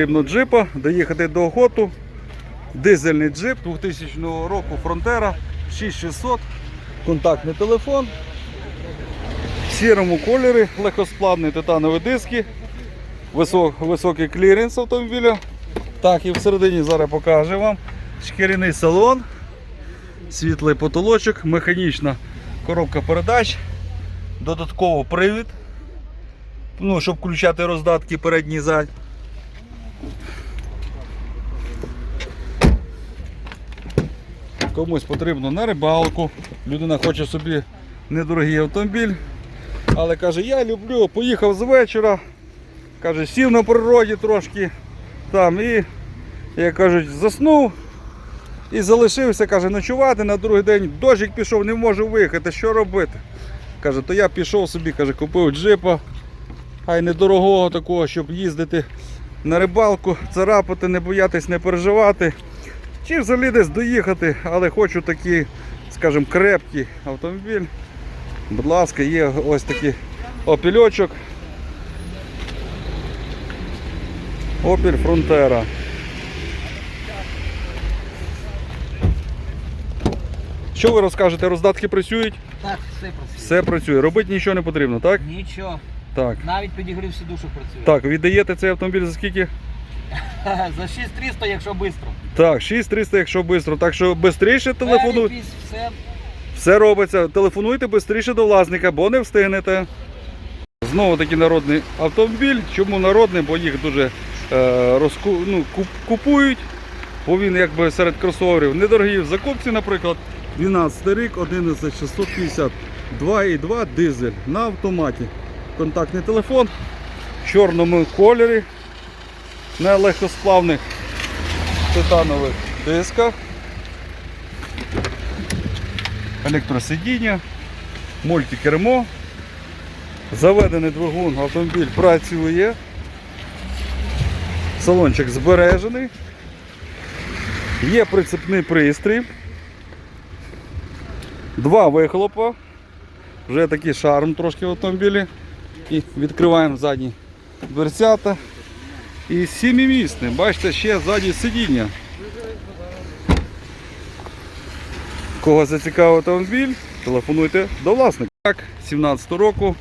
Потрібно джипа, доїхати до охоту. Дизельний джип 2000 року Фронтера 6600, контактний телефон. В сірому кольорі, легкосплавні титанові диски, висок, високий кліренс автомобіля. Так, і всередині зараз покажу вам шкіряний салон, світлий потолочок, механічна коробка передач, додатково привід, ну, щоб включати роздатки передній задній. Комусь потрібно на рибалку. Людина хоче собі недорогий автомобіль. Але каже, я люблю, поїхав з вечора. Каже, сів на природі трошки там і, як кажуть, заснув і залишився, каже, ночувати на другий день. Дощик пішов, не можу виїхати. Що робити? Каже, то я пішов собі, каже, купив джипа, а й недорогого такого, щоб їздити на рибалку, царапати, не боятись, не переживати. Чи взагалі десь доїхати, але хочу такий, скажімо, крепкий автомобіль. Будь ласка, є ось такий опільочок. Opel Frontera. Що ви розкажете? Роздатки працюють? Так, все працює. Все працює. Робити нічого не потрібно, так? Нічого. Так. Навіть підігрів сідушок працює. Так, віддаєте цей автомобіль за скільки? За 6300, якщо швидко. Так, 6300, якщо швидко. Так що швидше телефонуйте. Все. Все робиться. Телефонуйте швидше до власника, бо не встигнете. Знову таки народний автомобіль. Чому народний? Бо їх дуже е, розку... ну, куп- купують. Бо він якби серед кросоверів недорогий в закупці, наприклад. 12 рік, 11650, 2,2 дизель на автоматі. Контактний телефон в чорному кольорі на легкосплавних титанових дисках. електросидіння, мультикермо. Заведений двигун, автомобіль працює. Салончик збережений. Є прицепний пристрій. Два вихлопа. Вже такий шарм трошки в автомобілі. І відкриваємо задні дверцята. І сімимісний. Бачите, ще ззаді сидіння. Кого зацікавив автомобіль, телефонуйте до власника. Так, 17 року.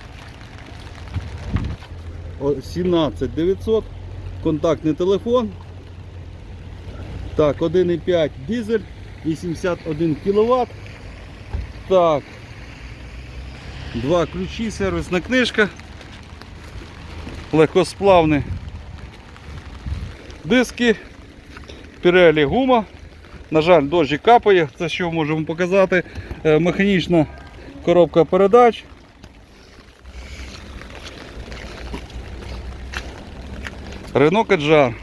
О, 17 900. Контактний телефон. Так, 1,5 дизель, 81 кВт. Так. Два ключі, сервісна книжка. Легкосплавні диски. Pirelli гума. На жаль, дощик капає, це що можемо показати. Е, Механічна коробка передач. Kadjar.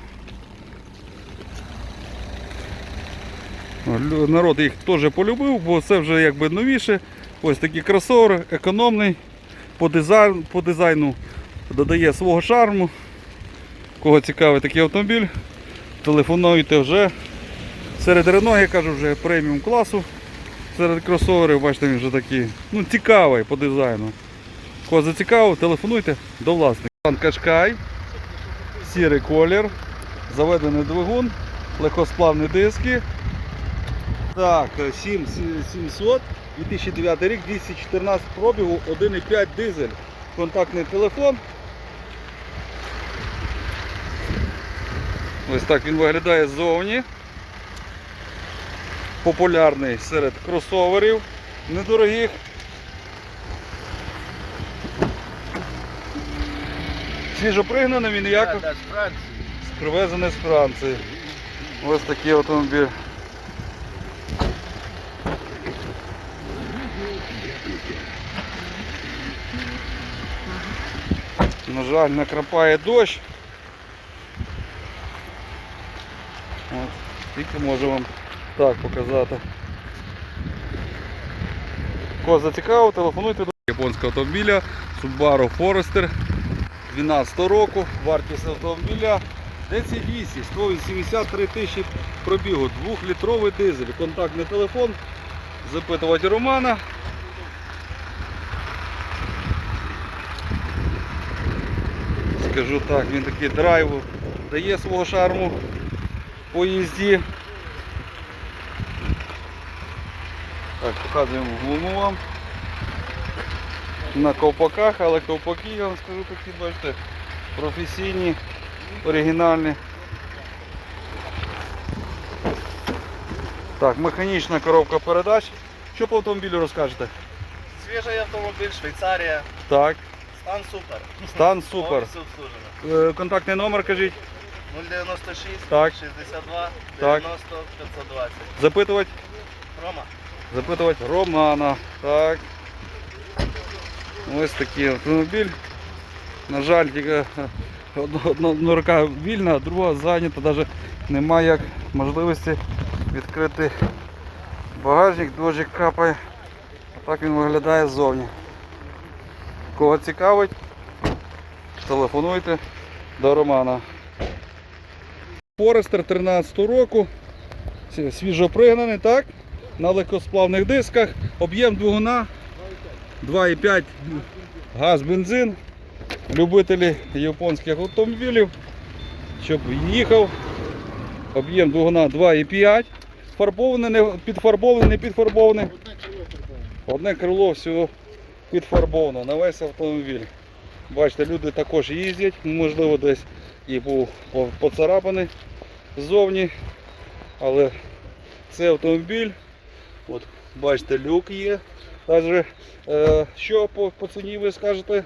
Лю- Народ їх теж полюбив, бо це вже якби новіше. Ось такий кросовер, економний, по дизайну, по дизайну додає свого шарму. Кого цікавий такий автомобіль, телефонуйте вже. Серед Рено, я кажу, вже преміум класу. Серед кросоверів, бачите, він вже такий ну, цікавий по дизайну. Кого зацікавив, телефонуйте до власника. Пан Кашкай, сірий колір, заведений двигун, легкосплавні диски. Так, 7700, 2009 рік, 214 пробігу, 1,5 дизель, контактний телефон. Ось так він виглядає ззовні популярний серед кросоверів недорогих. Свіжопригнаний він як привезений з Франції. Ось такий автомобіль. На жаль, накрапає дощ. Тільки можу вам так показати. Кого зацікавив, телефонуйте до японського автомобіля Subaru Forester 12 року. Вартість автомобіля 10200, 183 тисячі пробігу, 2-літровий дизель, контактний телефон. Запитувати Романа. Скажу так, він такий драйву дає свого шарму по їзді. Так, показуємо глуму вам. На ковпаках, але ковпаки, я вам скажу такі, бачите, професійні, оригінальні. Так, механічна коробка передач. Що по автомобілю розкажете? Свіжий автомобіль, Швейцарія. Так, Стан супер. стан супер. Е, Контактний номер кажіть. 096 Так. 62 Так. 90 520. Запитувати? Рома. Запитувати Романа. Так. Ось такий автомобіль. На жаль, тільки е, одна, одна- одна рука вільна, а друга зайнята. Навіть немає як можливості відкрити багажник, дощик капає. Так він виглядає ззовні. Кого цікавить, телефонуйте до Романа. Форестер 13 року. Свіжопригнаний, так? На легкосплавних дисках. Об'єм двигуна 2,5 газ, бензин. Любителі японських автомобілів, щоб їхав. Об'єм двигуна 2,5. Фарбований, не підфарбований, не підфарбований. Одне крило всього підфарбовано на весь автомобіль. Бачите, люди також їздять, можливо, десь і був поцарапаний ззовні. Але це автомобіль. От, бачите, люк є. Даже, е, що по, по ціні ви скажете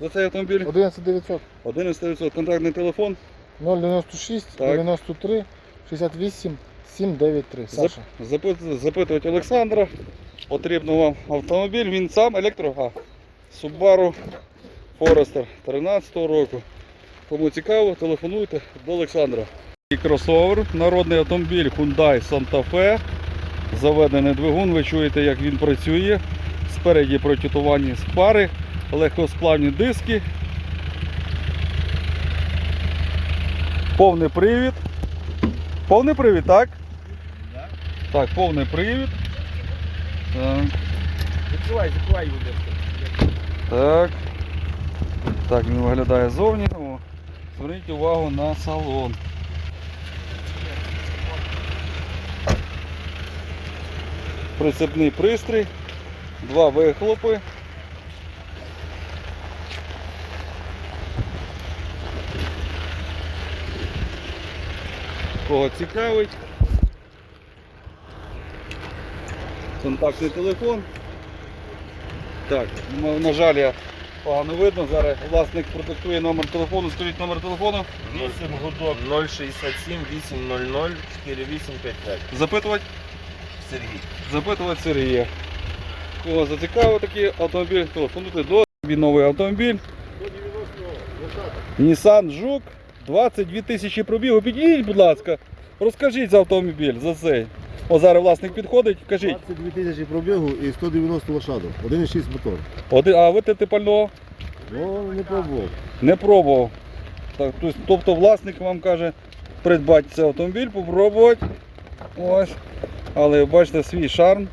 за цей автомобіль? 11900 11 контактний телефон. 096 Так. 93 68 793. Зап, Саша. запит- запитувати Олександра. Потрібно вам автомобіль, він сам електро, а Subaru Forester 13 року. Кому цікаво, телефонуйте до Олександра. І кросовер, народний автомобіль Hyundai Santa Fe. Заведений двигун, ви чуєте, як він працює. Спереді протютовані спари, легкосплавні диски. Повний привід. Повний привід, так? Так, повний привід. Так. Закривай, закривай його. Так. Так він виглядає ззовні. Зверніть увагу на салон. Прицепний пристрій, два вихлопи. Кого цікавить? Контактний телефон. Так, ну, на жаль, я погано видно. Зараз власник продиктує номер телефону. Скажіть номер телефону. 8 гудок 067 800 4855. Запитувати? Сергій. Запитувати Сергія. Кого зацікавив такий автомобіль, телефонуйте до Собі новий автомобіль. Nissan Жук, 22 тисячі пробігу. Підійдіть, будь ласка, розкажіть за автомобіль, за цей. О, зараз власник підходить, кажіть. 22 тисячі пробігу і 190 лошадок. 1,6 мотор. Один, а витити пального Ну, не пробував. не пробував. Так, тобто- тобто власник вам каже придбати цей автомобіль, попробувати. Ось. Але бачите свій шарм.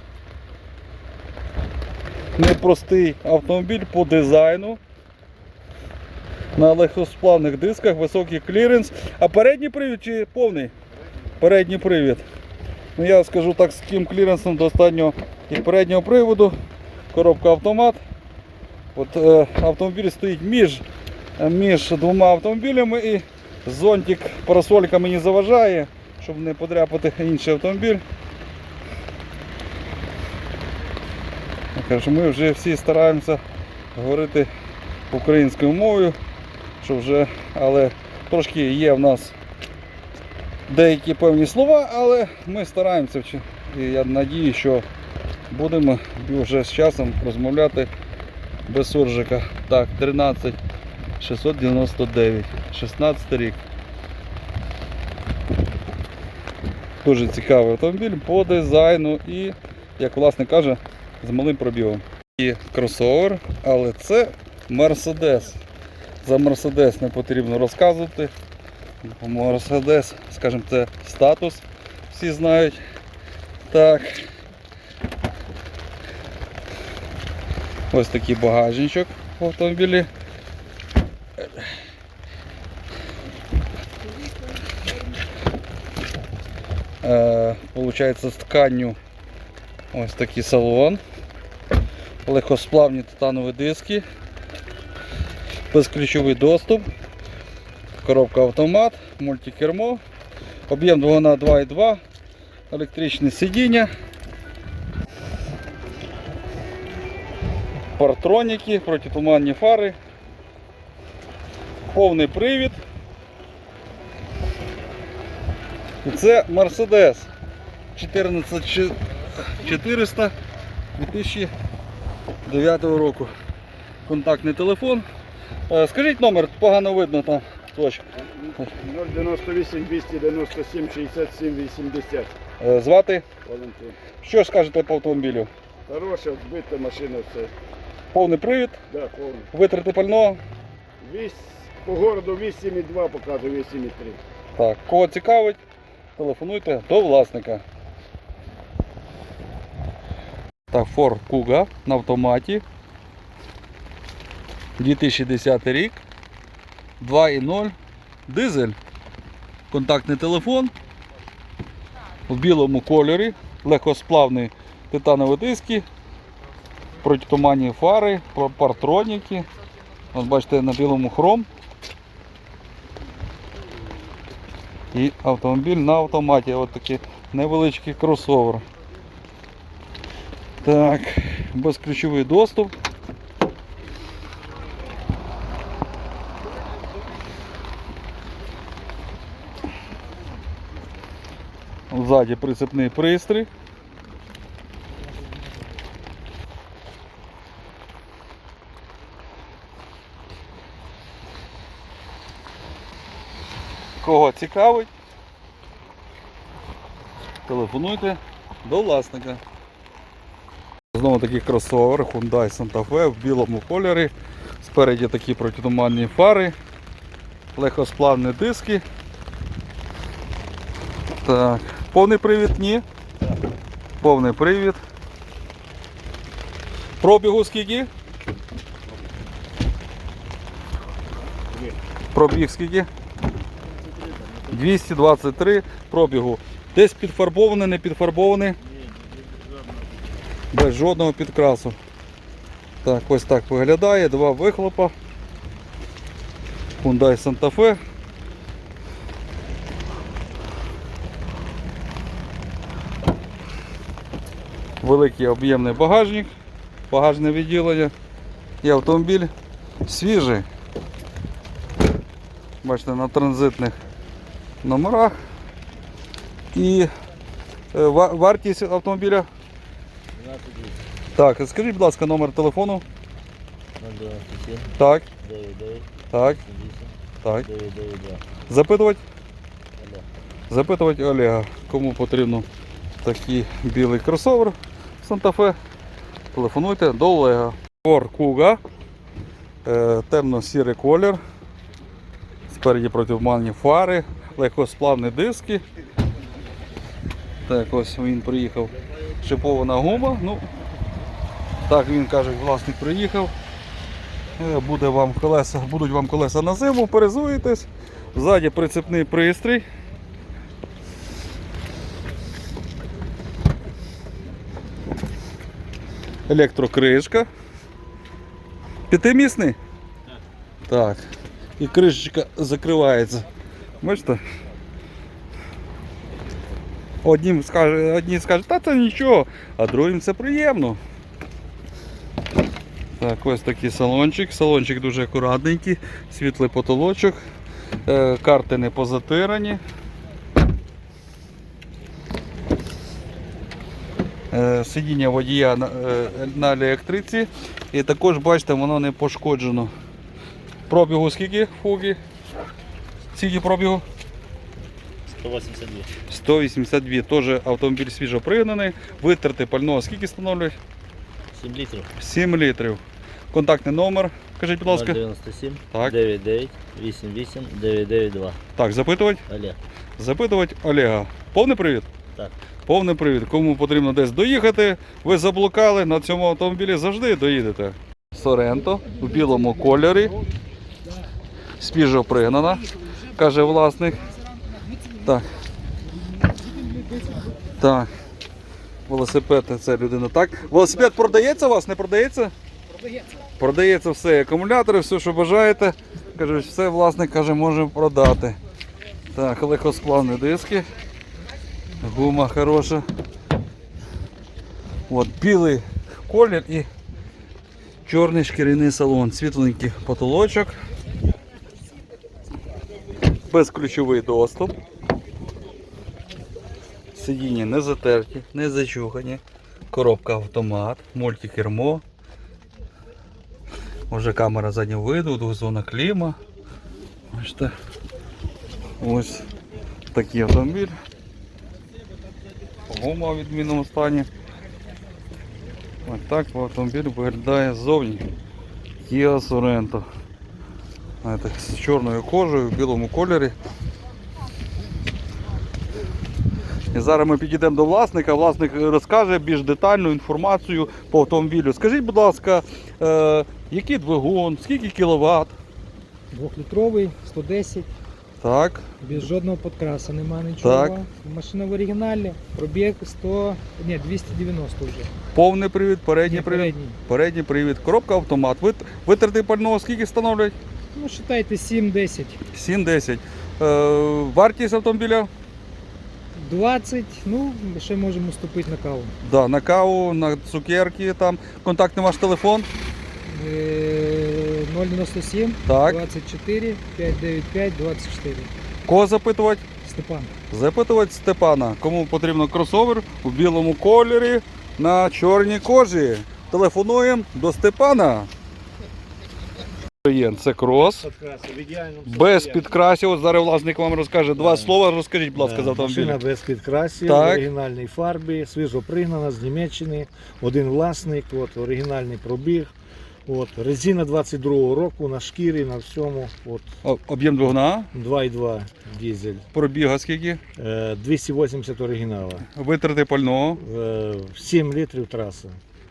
Непростий автомобіль по дизайну. На легкосплавних дисках, високий кліренс. А передній привід чи повний? Передній привід. Ну, я скажу так, з таким кліренсом достатньо і переднього приводу. Коробка автомат. От е, автомобіль стоїть між, між двома автомобілями і зонтик парасолька мені заважає, щоб не подряпати інший автомобіль. Кажу, ми вже всі стараємося говорити українською мовою, що вже, але трошки є в нас деякі певні слова, але ми стараємося і я надію, що будемо вже з часом розмовляти без суржика. Так, 13 699, 16 рік. Дуже цікавий автомобіль по дизайну і, як власник каже, з малим пробігом. І кросовер, але це Мерседес. За Мерседес не потрібно розказувати. Мерседес, скажімо, це статус, всі знають. Так. Ось такий багажничок в автомобілі. Получається з тканню ось такий салон. Легкосплавні титанові диски. Безключовий доступ. Коробка автомат, мультикермо. Об'єм двигуна 2,2, електричне сидіння. Партроніки, протитуманні фари. Повний привід. І це Mercedes 14400 2009 року. Контактний телефон. Е, Скажіть номер, погано видно там точка. 098 297 67 80. Е, Звати. Валентин. Що скажете по автомобілю? Хороша, збита машина, все. Повний привід, Да, повно. витрати пального. Вісь, по городу 8,2 показує 8,3. Так, кого цікавить, телефонуйте до власника. Так, Ford Kuga на автоматі. 2010 рік. 2.0. Дизель. Контактний телефон. В білому кольорі. Легкосплавні титанові диски. Протитуманні фари, пар- партроніки. От бачите на білому хром. І автомобіль на автоматі. Ось такий невеличкий кросовер. Так, безключовий доступ. Ззаді прицепний пристрій. Кого цікавить? Телефонуйте до власника. Знову такий кросовер Hyundai Santa Fe в білому кольорі. Спереді такі протитуманні фари, легкосплавні диски. Так, повний привід ні. Повний привід. Пробігу скільки? Пробіг скільки? 223 пробігу. Десь підфарбований, не підфарбований. Без жодного підкрасу. Так, ось так виглядає. Два вихлопа. Hyundai Santa Fe. Великий об'ємний багажник, багажне відділення і автомобіль свіжий. Бачите, на транзитних номерах. І е, вартість автомобіля. Так, скажіть, будь ласка, номер телефону. 097 Так, 99 так, 78 так. 992. Запитувати? Олег. Запитувати Олега, кому потрібно такий білий кросовер Санта-Фе. Телефонуйте до Олега. Ford Kuga. Е, темно-сірий колір. Спереді противманні фари, легкосплавні диски. Так, ось він приїхав. Шипована гума. Ну, так він каже, власник приїхав. Е, Буде вам колеса, будуть вам колеса на зиму, перезуєтесь. Ззаді прицепний пристрій. Електрокришка. П'ятимісний? Так. І кришечка закривається. Бачите? Однім скаже, одні скажуть, та це нічого, а другим це приємно. Так, ось такий салончик. Салончик дуже акуратненький, світлий потолочок, е, карти не позатирані. Е, Сидіння водія е, на електриці. І також, бачите, воно не пошкоджено. Пробігу скільки фуги? Скільки пробігу? 182. 182. Теж автомобіль свіжо пригнаний. Витрати пального скільки становлюють? 7 літрів. 7 літрів. Контактний номер, кажіть, будь ласка. 097 Так. 99 88 992. Так, запитувати? Олег. Запитувати Олега. Повний привід? Так. Повний привід. Кому потрібно десь доїхати, ви заблукали, на цьому автомобілі завжди доїдете. Соренто в білому кольорі. Свіжо пригнана, каже власник. Так. Так. Велосипед це людина. Так. Велосипед продається у вас? Не продається? Продається. Продається все. Акумулятори, все, що бажаєте. Кажуть, все власник каже, може продати. Так, легкосплавні диски. Гума хороша. От, білий колір і чорний шкіряний салон. Світленький потолочок. Безключовий доступ. Сидіння не затерті, не зачухані. Коробка автомат, мультикермо. Уже камера заднього виду, двозона кліма. Бачите. Ось такий автомобіль. Гума в відмінному стані. Ось так автомобіль виглядає ззовні. Kia Sorento. Знаєте, З чорною кожею, в білому кольорі. І зараз ми підійдемо до власника. Власник розкаже більш детальну інформацію по автомобілю. Скажіть, будь ласка, е, який двигун, скільки кіловат? Двохлітровий, 110, Так, без жодного подкраса, нема нічого. Так. Машина в оригіналі, пробіг 100, ні, 290 вже. повний привід, передній Ні, привід. передній. Передній привід, коробка автомат. Вит- Витрати пального скільки становлять? Ну, вважайте, 7-10. 7-10. Е, вартість автомобіля? 20, ну, ще можемо ступити на каву. Да, на каву, на цукерки, там контактний ваш телефон. Е, 097 Так. 24 595 24. Кого запитувати? Степан. Запитувати Степана, кому потрібно кросовер у білому кольорі на чорній кожі. Телефонуємо до Степана. Це крос. Без підкрасів. От зараз власник вам розкаже два слова. Розкажіть, будь ласка, за Машина без підкрасів, Так. в оригінальній фарбі, свіжо пригнана з Німеччини, один власник, от, оригінальний пробіг. От, резина 22-го року на шкірі, на всьому. От, О, Об'єм двигуна, 2,2 дизель. пробіга скільки, Е, 280 оригінала. витрати пального, Е, 7 літрів траса.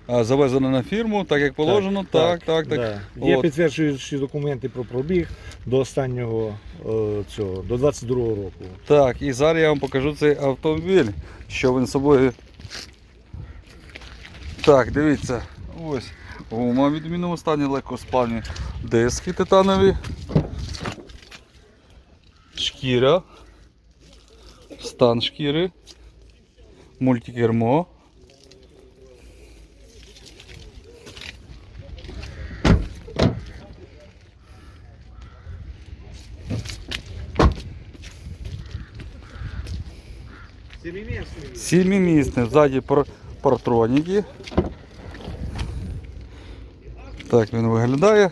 Завезено на фірму, так як положено. Так, так, так. Да. Є От. підтверджуючі документи про пробіг до останнього е, цього, до 22-го року. Так, і зараз я вам покажу цей автомобіль, що він собою. Так, дивіться, ось гума в відмінному стані, легкосплавні диски титанові. Шкіра. Стан шкіри. Мультикермо. Сімимісне, ззаді пар- партроніки. Так він виглядає.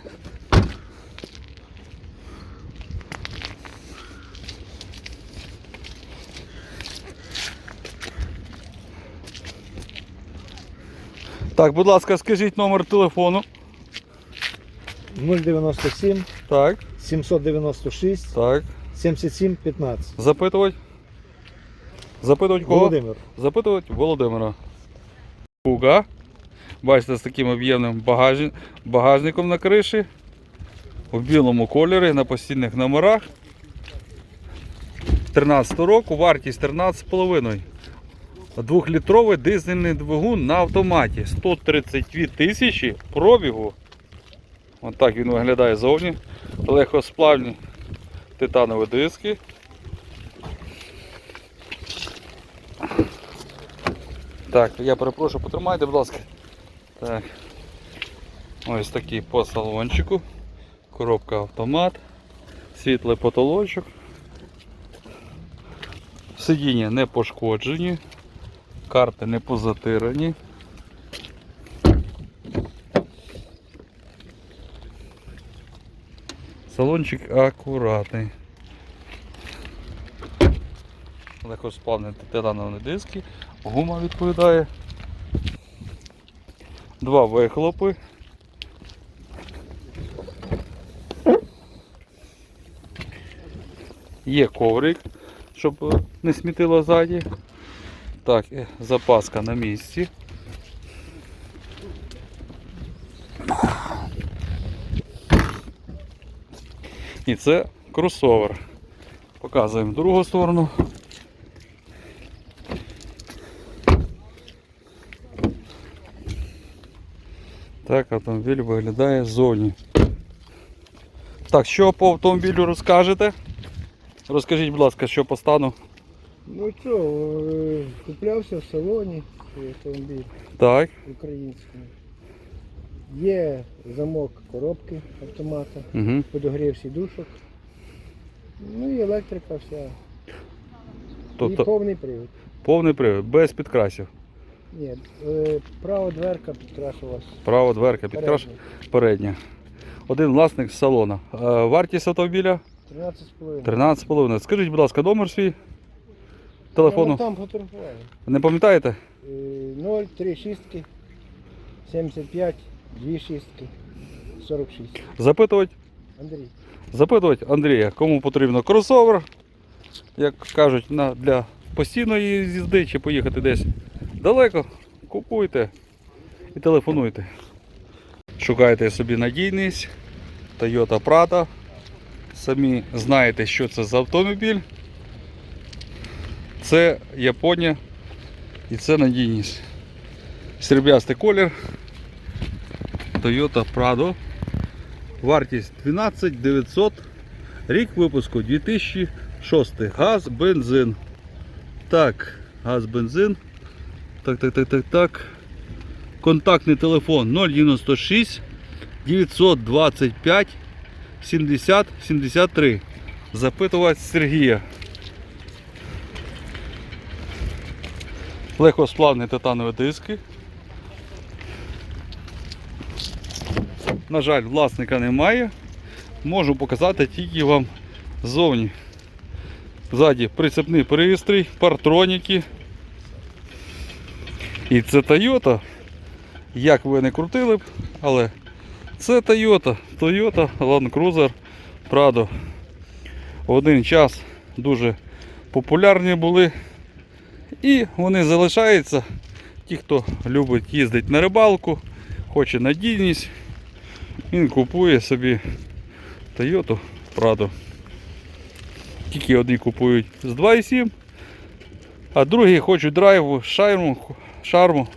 Так, будь ласка, скажіть номер телефону. 097 Так, 796 так. 77 15. Запитувати. Запитувати кого? Володимир. Запитувати Володимира. Куга. Бачите, з таким об'ємним багажі- багажником на криші. У білому кольорі на постійних номерах. 13 року, вартість 13,5. Двохлітровий дизельний двигун на автоматі. 132 тисячі пробігу. Ось так він виглядає зовні. Легкосплавні титанові диски. Так, я перепрошую, потримайте, будь ласка. Так. Ось такий по салончику. Коробка автомат. Світлий потолочок. Сидіння не пошкоджені. Карти не позатирані. Салончик акуратний. Легкосплавні титанові диски. Гума відповідає. Два вихлопи. Є коврик, щоб не смітило ззаді. Так, е, запаска на місці. І це кросовер. Показуємо другу сторону. Так автомобіль виглядає ззовні. Так, що по автомобілю розкажете? Розкажіть, будь ласка, що по стану. Ну що, е, куплявся в салоні цей автомобіль Так. український. Є замок коробки автомата, Угу. подогрів сідушок. Ну і електрика вся. І Тобто повний привід. повний привід, без підкрасів. Ні, е, права дверка підкрашувалась. Права дверка, підкраш передня. Один власник з салона. Е, Вартість автомобіля 13,5. 13,5. Скажіть, будь ласка, номер свій телефону. Я там фотографував. Не пам'ятаєте? Е, 0, 3 шістки, 75, 2 шістки, 46. Запитувати? Андрій. Запитувати Андрія, кому потрібно кросовер, як кажуть, на, для постійної їзди чи поїхати десь далеко, купуйте і телефонуйте. Шукайте собі надійність, Toyota Prado. Самі знаєте, що це за автомобіль. Це Японія і це надійність. Сріблястий колір. Toyota Prado. Вартість 12 900. Рік випуску 2006. Газ, бензин. Так, газ, бензин. Так, так, так, так, так. Контактний телефон 096 925 70 73. Запитувати Сергія. Легкосплавні титанові диски. На жаль, власника немає. Можу показати тільки вам ззовні. Ззаді прицепний пристрій, партроніки. І це Toyota. Як ви не крутили б, але це Toyota. Toyota Land Cruiser Prado. Один час дуже популярні були. І вони залишаються. Ті, хто любить їздити на рибалку, хоче надійність, він купує собі Toyota Prado. Тільки одні купують з 2,7, а другі хочуть драйву, шарму, шарму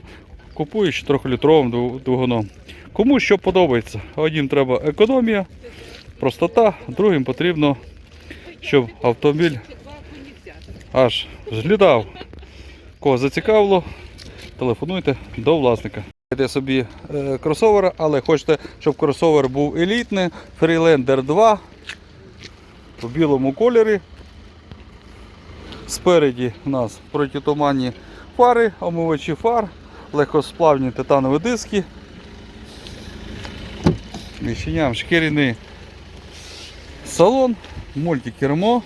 купують 4-літровим двигуном. Кому що подобається. Одним треба економія, простота, другим потрібно, щоб автомобіль аж зглядав. Кого зацікавило, телефонуйте до власника. Маєте собі е, кросовера, але хочете, щоб кросовер був елітний, Freelander 2 в білому кольорі. Спереді у нас протитуманні фари, омивачі фар, легкосплавні титанові диски. Відчиняємо шкіряний салон, мультикермо.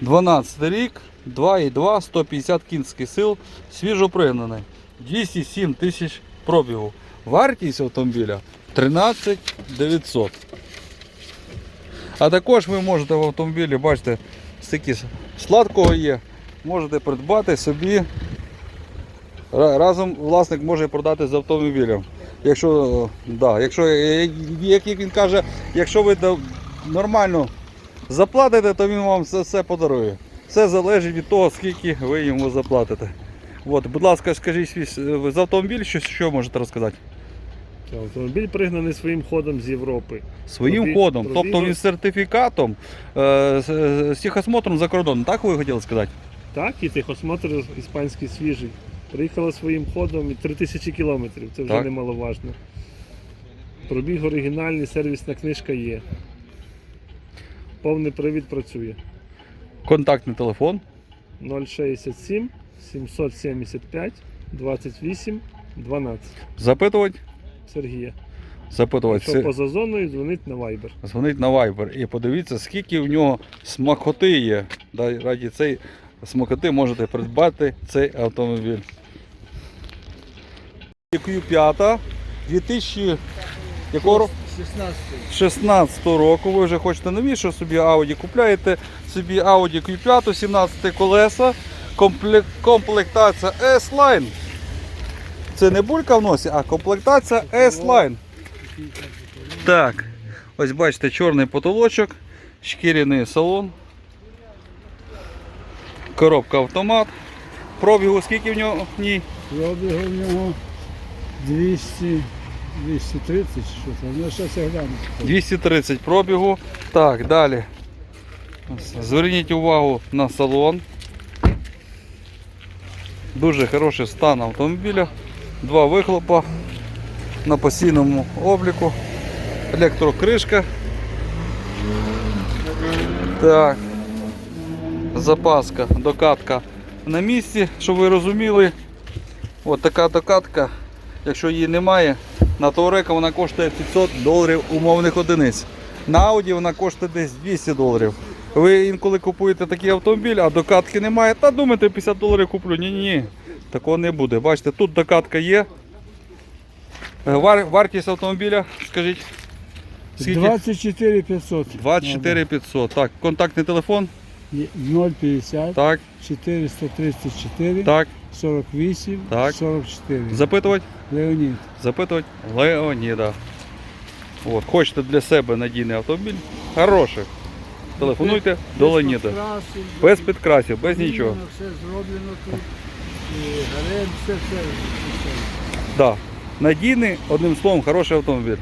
12 рік, 2,2, 150 кінських сил, свіжопригнаний. 207 тисяч пробігу. Вартість автомобіля 13 900. А також ви можете в автомобілі, бачите, стільки сладкого є, можете придбати собі. Разом власник може продати з автомобілем. Якщо, е, да, якщо е, як як він каже, якщо ви нормально заплатите, то він вам все, все подарує. Все залежить від того, скільки ви йому заплатите. От, будь ласка, скажіть е, за автомобіль, що, що можете розказати? Автомобіль пригнаний своїм ходом з Європи. Своїм Пробіг- ходом, пробіг- тобто він з сертифікатом, е, з, з техосмотром за кордоном, так ви хотіли сказати? Так, і техосмотр іспанський свіжий. Приїхала своїм ходом і 3000 кілометрів, це вже Так. немаловажно. Пробіг оригінальний, сервісна книжка є. Повний привід працює. Контактний телефон. 067 775 28 12. Запитувати, Сергія. запитувати. Якщо поза зоною, дзвонить на Viber. Дзвонить на Viber і подивіться, скільки в нього смакоти є. Раді цієї смакоти можете придбати цей автомобіль. Q5 2000 якого року? Ви вже хочете новіше собі Audi купляєте собі Audi Q5, 17 колеса, комплектація S-Line. Це не булька в носі, а комплектація S-Line. Так, ось бачите, чорний потолочок, шкіряний салон, коробка автомат. Пробігу скільки в нього в ній? Пробігу в нього 200, 230 що там. Ну, зараз я гляну. 230 пробігу. Так, далі. Зверніть увагу на салон. Дуже хороший стан автомобіля. Два вихлопа на постійному обліку. Електрокришка. Так. Запаска, докатка на місці, щоб ви розуміли. От така докатка, якщо її немає, на Таурека вона коштує 500 доларів умовних одиниць. На Audi вона коштує десь 200 доларів. Ви інколи купуєте такий автомобіль, а докатки немає, та думаєте 50 доларів куплю. Ні, ні, ні. Такого не буде. Бачите, тут докатка є. Е, Вар, вартість автомобіля, скажіть. Скільки? 24 500. 24 500. Так, контактний телефон. 050 Так, 434 так. 48 Так. 44. Запитувати? Леонід. Запитувати Леоніда. От, хочете для себе надійний автомобіль? Хороший. Телефонуйте до Леоніда. Без підкрасів, без нічого. Все зроблено тут. І гарем, все, все. все. Да. Надійний, одним словом, хороший автомобіль.